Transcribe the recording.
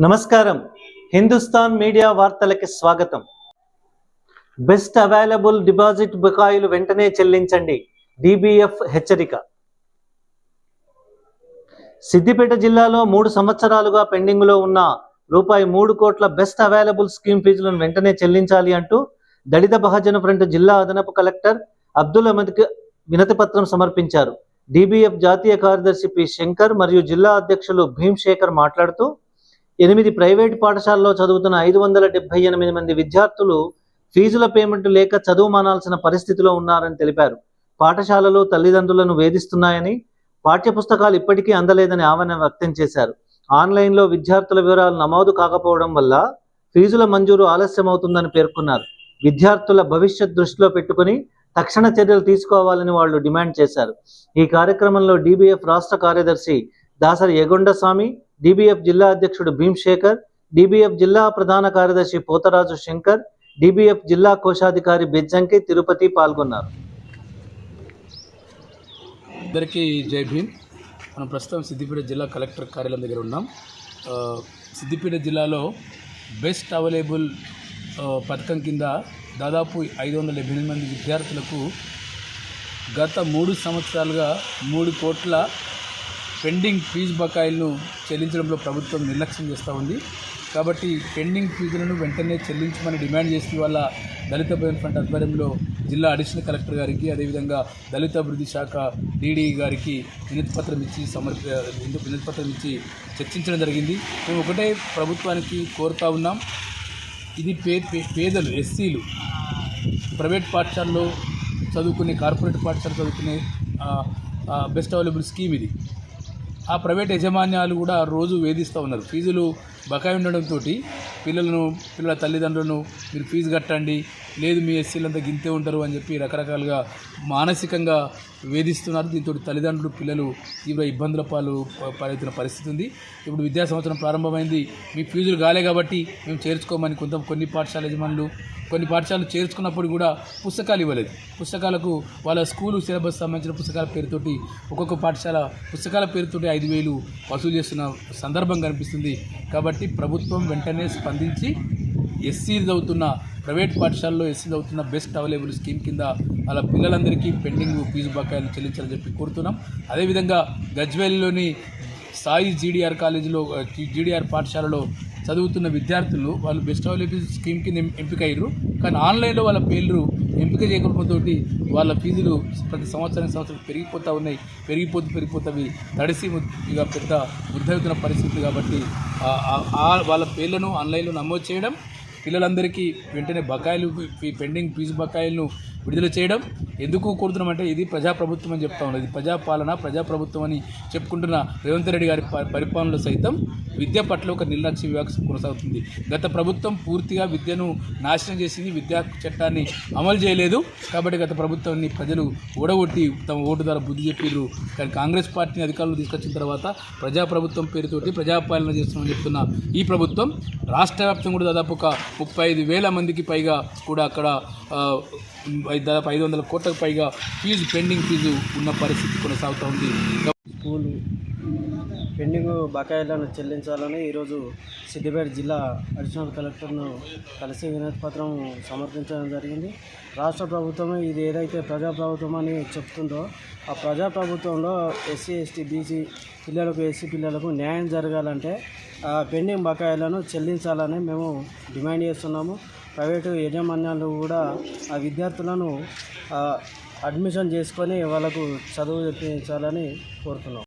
నమస్కారం. హిందుస్థాన్ మీడియా వార్తలకి స్వాగతం. Best available deposit బకాయిలు వెంటనే చెల్లించండి. డిబిఎఫ్ హెచ్చరిక. సిద్దిపేట జిల్లాలో మూడు సంవత్సరాలుగా పెండింగ్లో ఉన్న రూపాయి మూడు కోట్ల బెస్ట్ అవైలబుల్ స్కీమ్ ఫీజులను వెంటనే చెల్లించాలి అంటూ దళిత బహజన ఫ్రంట్ జిల్లా అదనపు కలెక్టర్ అబ్దుల్ అహ్మద్కి వినతి పత్రం సమర్పించారు. డిబిఎఫ్ జాతీయ కార్యదర్శి పి శంకర్ మరియు జిల్లా అధ్యక్షులు భీమ్ శేఖర్ మాట్లాడుతూ ఎనిమిది ప్రైవేట్ పాఠశాలలో చదువుతున్న ఐదు వందల డెబ్బై ఎనిమిది మంది విద్యార్థులు ఫీజుల పేమెంట్ లేక చదువు మానాల్సిన పరిస్థితిలో ఉన్నారని తెలిపారు. పాఠశాలలు తల్లిదండ్రులను వేధిస్తున్నాయని పాఠ్యపుస్తకాలు ఇప్పటికీ అందలేదని ఆవేదన వ్యక్తం చేశారు. ఆన్లైన్లో విద్యార్థుల వివరాలు నమోదు కాకపోవడం వల్ల ఫీజుల మంజూరు ఆలస్యమవుతుందని పేర్కొన్నారు. విద్యార్థుల భవిష్యత్ దృష్టిలో పెట్టుకుని తక్షణ చర్యలు తీసుకోవాలని వాళ్ళు డిమాండ్ చేశారు. ఈ కార్యక్రమంలో డిబిఎఫ్ రాష్ట్ర కార్యదర్శి దాసరి యగొండస్వామి డిబిఎఫ్ జిల్లా అధ్యక్షుడు భీమ్శేఖర్ డిబిఎఫ్ జిల్లా ప్రధాన కార్యదర్శి పోతరాజు శంకర్ డిబిఎఫ్ జిల్లా కోశాధికారి బెజ్జంకి తిరుపతి పాల్గొన్నారు. అందరికీ జై భీమ్. మనం ప్రస్తుతం సిద్దిపేట జిల్లా కలెక్టర్ కార్యాలయం దగ్గర ఉన్నాం. సిద్దిపేట జిల్లాలో బెస్ట్ అవైలబుల్ పథకం కింద దాదాపు ఐదు వందల ఎనిమిది మంది విద్యార్థులకు గత మూడు సంవత్సరాలుగా మూడు కోట్ల పెండింగ్ ఫీజు బకాయిలను చెల్లించడంలో ప్రభుత్వం నిర్లక్ష్యం చేస్తూ ఉంది. కాబట్టి పెండింగ్ ఫీజులను వెంటనే చెల్లించమని డిమాండ్ చేసిన వాళ్ళ దళిత భవన్ ఫండ్ ఆధ్వర్యంలో జిల్లా అడిషనల్ కలెక్టర్ గారికి అదేవిధంగా దళిత అభివృద్ధి శాఖ డీడీ గారికి వినతిపత్రం ఇచ్చి సమర్పి వినతిపత్రం ఇచ్చి చర్చించడం జరిగింది. మేము ఒకటే ప్రభుత్వానికి కోరుతా ఉన్నాం. ఇది పే పే- పేదలు ఎస్సీలు ప్రైవేట్ పాఠశాలలో చదువుకునే కార్పొరేట్ పాఠశాల చదువుకునే బెస్ట్ అవైలబుల్ స్కీమ్ ఇది. ఆ ప్రైవేట్ యజమాన్యాలు కూడా రోజు వేధిస్తూ ఉన్నారు. ఫీజులు బకాయి ఉండడంతో పిల్లలను పిల్లల తల్లిదండ్రులను మీరు ఫీజు కట్టండి లేదు మీ ఎస్సీలంతా గింతే ఉంటారు అని చెప్పి రకరకాలుగా మానసికంగా వేధిస్తున్నారు. దీంతో తల్లిదండ్రులు పిల్లలు తీవ్ర ఇబ్బందుల పాలు పాలవుతున్న పరిస్థితి ఉంది. ఇప్పుడు విద్యా సంవత్సరం ప్రారంభమైంది. మీ ఫీజులు కాలే కాబట్టి మేము చేర్చుకోమని కొంత కొన్ని పాఠశాల యజమానులు కొన్ని పాఠశాలలు చేర్చుకున్నప్పుడు కూడా పుస్తకాలు ఇవ్వలేదు. పుస్తకాలకు వాళ్ళ స్కూలు సిలబస్ సంబంధించిన పుస్తకాల పేరుతోటి ఒక్కొక్క పాఠశాల పుస్తకాల పేరుతోటి ఐదు వేలు వసూలు చేస్తున్న సందర్భం కనిపిస్తుంది. కాబట్టి ప్రభుత్వం వెంటనే స్పందించి ఎస్సీ చదువుతున్న ప్రైవేట్ పాఠశాలలో ఎస్సీ చదువుతున్న బెస్ట్ అవైలబుల్ స్కీమ్ కింద వాళ్ళ పిల్లలందరికీ పెండింగ్ ఫీజు బకాయిలు చెల్లించాలని చెప్పి కోరుతున్నాం. అదేవిధంగా గజ్వేల్లోని సాయి జీడీఆర్ కాలేజీలో జీడిఆర్ పాఠశాలలో చదువుతున్న విద్యార్థులు వాళ్ళు బెస్ట్ అవైలబుల్ స్కీమ్ కింద ఎంపికయ్యారు ఎంపిక అయ్యారు కానీ ఆన్లైన్లో వాళ్ళ పేర్లు ఎంపిక చేయకపోతే వాళ్ళ ఫీజులు ప్రతి సంవత్సరం సంవత్సరం పెరిగిపోతూ ఉన్నాయి. పెరిగిపోతూ పెరిగిపోతవి. తడిసి ఇక పెద్ద వృద్ధవుతున్న పరిస్థితి కాబట్టి వాళ్ళ పేర్లను ఆన్లైన్లో నమోదు చేయడం పిల్లలందరికీ వెంటనే బకాయిలు పెండింగ్ ఫీజు బకాయిలను విడుదల చేయడం ఎందుకు కోరుతున్నామంటే ఇది ప్రజాప్రభుత్వం అని చెప్తా ఉన్నది ప్రజాపాలన ప్రజాప్రభుత్వం అని చెప్పుకుంటున్న రేవంత్ రెడ్డి గారి ప- పరిపాలనలో సైతం విద్య పట్ల ఒక నిర్లక్ష్య వివక్ష కొనసాగుతుంది. గత ప్రభుత్వం పూర్తిగా విద్యను నాశనం చేసింది విద్యా చట్టాన్ని అమలు చేయలేదు. కాబట్టి గత ప్రభుత్వాన్ని ప్రజలు ఓడగొట్టి తమ ఓటు ద్వారా బుద్ధి చెప్పారు కానీ కాంగ్రెస్ పార్టీని అధికారంలో తీసుకొచ్చిన తర్వాత ప్రజాప్రభుత్వం పేరుతోటి ప్రజాపాలన చేస్తున్నామని చెప్తున్న ఈ ప్రభుత్వం రాష్ట్ర వ్యాప్తంగా కూడా దాదాపు ఒక ముప్పై ఐదు వేల మందికి పైగా కూడా అక్కడ దాదాపు ఐదు వందల కోట్లకు పైగా ఫీజు పెండింగ్ ఫీజు ఉన్న పరిస్థితి కొనసాగుతూ ఉంది. స్కూలు పెండింగ్ బకాయిలను చెల్లించాలని ఈరోజు సిద్దిపేట జిల్లా అడిషనల్ కలెక్టర్ను కలిసి వినతి పత్రం సమర్పించడం జరిగింది. రాష్ట్ర ప్రభుత్వం ఇది ఏదైతే ప్రజాప్రభుత్వం అని చెప్తుందో ఆ ప్రజాప్రభుత్వంలో ఎస్సీ ఎస్టీ బీసీ పిల్లలకు ఎస్సీ పిల్లలకు న్యాయం జరగాలంటే ఆ పెండింగ్ బకాయిలను చెల్లించాలని మేము డిమాండ్ చేస్తున్నాము. ప్రైవేటు యాజమాన్యాలు కూడా ఆ విద్యార్థులను అడ్మిషన్ చేసుకొని వాళ్ళకు చదువు చెప్పించాలని కోరుతున్నాం.